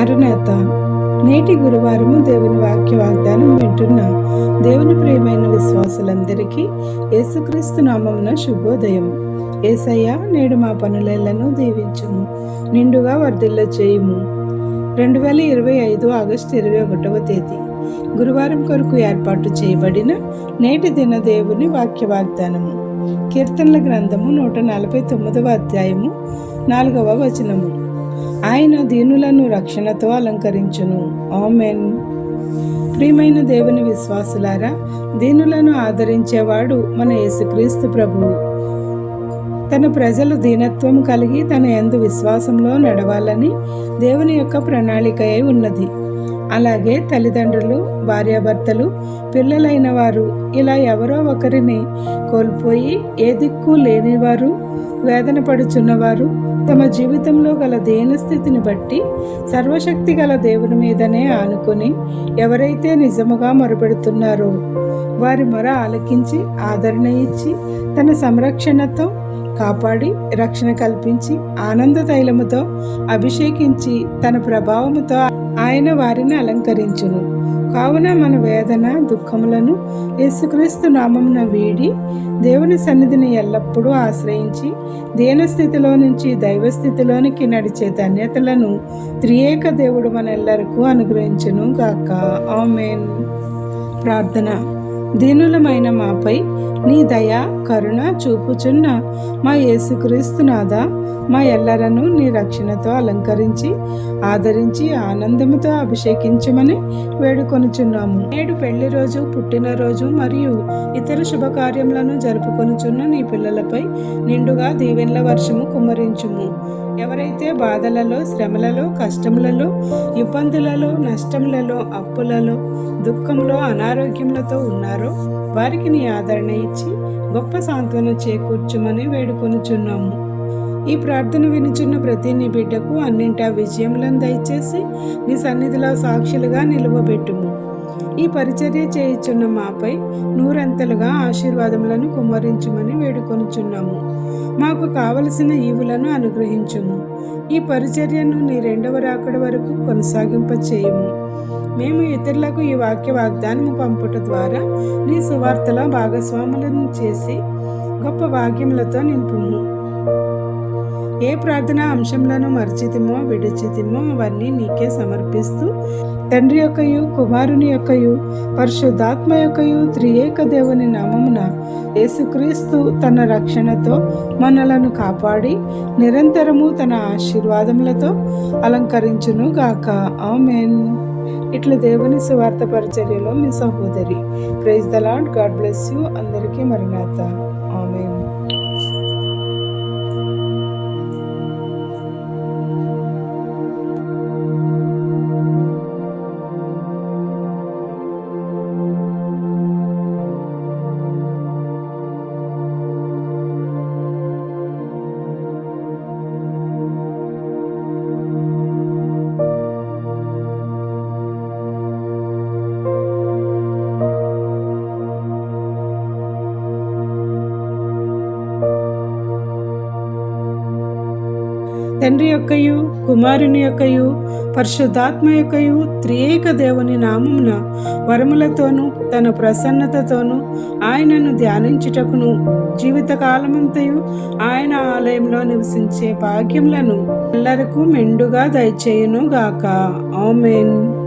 మరునాత నేటి గురువారము దేవుని వాక్య వాగ్దానం వింటున్న. దేవుని ప్రియమైన విశ్వాసులందరికీ యేసుక్రీస్తు నామమున శుభోదయం. ఏసయ్య నేడు మా పనులను దీవించుము. నిండుగా వర్ధిల్ల చేయుము. రెండు వేల ఇరవై ఐదు ఆగస్టు ఇరవై ఒకటవ తేదీ. గురువారం కొరకు ఏర్పాటు చేయబడిన నేటి దిన దేవుని వాక్య వాగ్దానము. కీర్తనల గ్రంథము నూట నలభై తొమ్మిదవ అధ్యాయము నాలుగవ వచనము. ఆయన దీనులను రక్షణతో అలంకరించును. ఆమెన్. ప్రియమైన దేవుని విశ్వాసులారా దీనులను ఆదరించేవాడు మన యేసుక్రీస్తు ప్రభువు. తన ప్రజలు దీనత్వం కలిగి తన యందు విశ్వాసంలో నడవాలని దేవుని యొక్క ప్రణాళిక ఉన్నది. అలాగే తల్లిదండ్రులు భార్యాభర్తలు పిల్లలైన వారు ఇలా ఎవరో ఒకరిని కోల్పోయి ఏ దిక్కు లేనివారు వేదన పడుచున్నవారు తమ జీవితంలో గల దేన స్థితిని బట్టి సర్వశక్తి గల దేవుని మీదనే ఆనుకొని ఎవరైతే నిజముగా మొరపెడుతున్నారో వారి మొర ఆలకించి ఆదరణ ఇచ్చి తన సంరక్షణతో కాపాడి రక్షణ కల్పించి ఆనంద తైలముతో అభిషేకించి తన ప్రభావముతో ఆయన వారిని అలంకరించును. కావున మన వేదన దుఃఖములను యేసుక్రీస్తు నామమున వీడి దేవుని సన్నిధిని ఎల్లప్పుడూ ఆశ్రయించి దీనస్థితిలో నుంచి దైవస్థితిలోనికి నడిచే ధన్యతలను త్రియేక దేవుడు మనెల్లరకు అనుగ్రహించును గాక. ఆమెన్. ప్రార్థన. దీనులమైన మాపై నీ దయ కరుణ చూపుచున్న మా యేసుక్రీస్తునాథ మా ఎల్లరను నీ రక్షణతో అలంకరించి ఆదరించి ఆనందముతో అభిషేకించమని వేడుకొనుచున్నాము. నేడు పెళ్ళి రోజు పుట్టినరోజు మరియు ఇతర శుభకార్యములను జరుపుకొనుచున్న నీ పిల్లలపై నిండుగా దీవెన్ల వర్షము కుమ్మరించుము. ఎవరైతే బాధలలో శ్రమలలో కష్టములలో ఇబ్బందులలో నష్టములలో అప్పులలో దుఃఖంలో అనారోగ్యములతో ఉన్నారో వారికి నీ ఆదరణ ఇచ్చి గొప్ప సాంత్వన చేకూర్చుమని వేడుకొనుచున్నాము. ఈ ప్రార్థన వినుచున్న ప్రతి నీ బిడ్డకు అన్నింటా విజయములను దయచేసి నీ సన్నిధిలో సాక్షులుగా నిలువబెట్టుము. ఈ పరిచర్య చేయుచున్న మాపై నూరంతలుగా ఆశీర్వాదములను కుమ్మరించుమని వేడుకొనుచున్నాము. మాకు కావలసిన ఈవులను అనుగ్రహించుము. ఈ పరిచర్యను నీ రెండవ రాకడ వరకు కొనసాగింప చేయము మేము ఇతరులకు ఈ వాక్య వాగ్దానము పంపుట ద్వారా నీ సువార్తలో భాగస్వాములను చేసి గొప్ప వాక్యములతో నింపుము. ఏ ప్రార్థన అంశంలను మర్చితిమో విడిచితిమో అవన్నీ నీకే సమర్పిస్తూ తండ్రి యొక్కయు కుమారుని యొక్కయు పరిశుద్ధాత్మ యొక్కయు త్రియేక దేవుని నామమున యేసుక్రీస్తు తన రక్షణతో మనలను కాపాడి నిరంతరము తన ఆశీర్వాదములతో అలంకరించును గాక ఆమెన్. ఇట్లు దేవుని సువార్త పరిచర్యలో మీ సహోదరి. Praise the lord God bless you అందరికీ మరణాత ఆమెన్ తండ్రి యొక్కయు కుమారుని యొక్కయు పరిశుద్ధాత్మ యొక్కయు త్రియేక దేవుని నామమున వరములతోనూ తన ప్రసన్నతతోనూ ఆయనను ధ్యానించుటకును జీవితకాలమంతయు ఆయన ఆలయంలో నివసించే భాగ్యములను ఎల్లరకు మెండుగా దయచేయును గాక ఆమెన్.